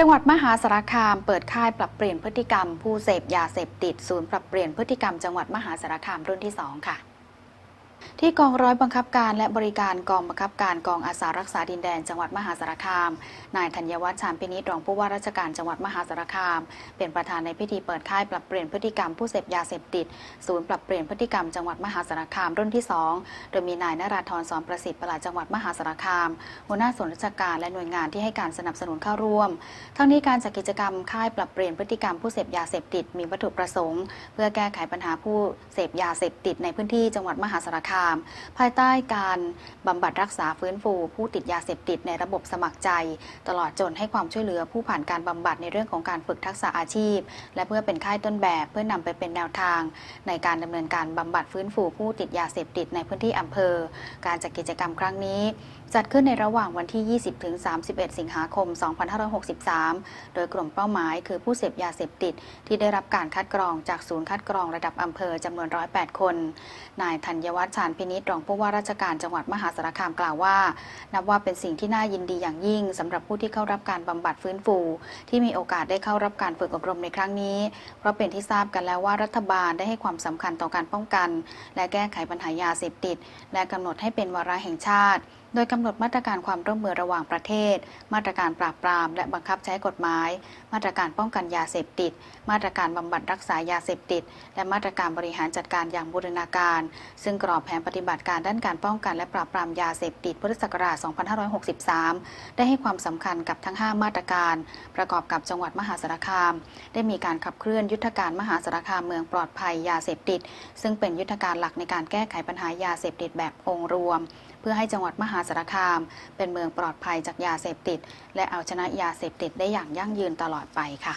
จังหวัดมหาสารคามเปิดค่ายปรับเปลี่ยนพฤติกรรม ผู้เสพยาเสพติด ศูนย์ปรับเปลี่ยนพฤติกรรมจังหวัดมหาสารคามรุ่นที่ 2 ค่ะ ที่กองร้อยบังคับการและบริการกองบังคับการกองอาสารักษาดินแดนจังหวัดมหาสารคาม นายธัญวัฒน์ชามพินิจรองผู้ว่าราชการจังหวัดมหาสารคาม เป็นประธานในพิธีเปิดค่ายปรับเปลี่ยนพฤติกรรมผู้เสพยาเสพติด ศูนย์ปรับเปลี่ยนพฤติกรรมจังหวัดมหาสารคามรุ่นที่ 2 โดยมีนายนราธรสอนประสิทธิ์ประหลัดจังหวัดมหาสารคาม หัวหน้าส่วนราชการและหน่วยงานที่ให้การสนับสนุนเข้าร่วม ทั้งนี้การจัดกิจกรรมค่ายปรับเปลี่ยนพฤติกรรมผู้เสพยาเสพติดมีวัตถุประสงค์ เพื่อแก้ไขปัญหาผู้เสพยาเสพติดในพื้นที่จังหวัดมหาสารคามภายใต้การบำบัดรักษาฟื้นฟู ผู้ติดยาเสพติดในระบบสมัครใจ ตลอดจนให้ความช่วยเหลือผู้ผ่านการบำบัดในเรื่องของการฝึกทักษะอาชีพ และเพื่อเป็นค่ายต้นแบบเพื่อนำไปเป็นแนวทาง ในการดำเนินการบำบัดฟื้นฟูผู้ติดยาเสพติดในพื้นที่อำเภอ การจัดกิจกรรมครั้งนี้จัดขึ้นในระหว่างวันที่ 20 ถึง 31 สิงหาคม 2563 โดยกลุ่มเป้าหมายคือผู้เสพยาเสพติด ที่ได้รับการคัดกรองจากศูนย์คัดกรองระดับอำเภอจำนวน 108 คน นายธัญวัฒน์ชาญพินิจรองผู้ว่าราชการจังหวัดมหาสารคามกล่าวว่า นับว่าเป็นสิ่งที่น่ายินดีอย่างยิ่งสำหรับผู้ที่เข้ารับการบำบัดฟื้นฟู ที่มีโอกาสได้เข้ารับการฝึกอบรมในครั้งนี้ เพราะเป็นที่ทราบกันแล้วว่ารัฐบาลได้ให้ความสำคัญต่อการป้องกัน และแก้ไขปัญหายาเสพติด และกำหนดให้เป็นวาระแห่งชาติ โดยกำหนดมาตรการความร่วมมือระหว่างประเทศ มาตรการปราบปราม และบังคับใช้กฎหมาย มาตรการป้องกันยาเสพติด มาตรการบำบัดรักษายาเสพติด และมาตรการบริหารจัดการอย่างบูรณาการ ซึ่งกรอบแผนปฏิบัติการด้านการป้องกันและปราบปรามยาเสพติดพุทธศักราช 2563 ได้ให้ความสำคัญกับทั้ง 5 มาตรการ ประกอบกับจังหวัดมหาสารคาม ได้มีการขับเคลื่อนยุทธการมหาสารคามเมืองปลอดภัยยาเสพติด ซึ่งเป็นยุทธการหลักในการแก้ไขปัญหายาเสพติดแบบองค์รวม เพื่อให้จังหวัดมหาาสารคาม เป็นเมืองปลอดภัยจากยาเสพติด และเอาชนะยาเสพติดได้อย่างยั่งยืนตลอดไปค่ะ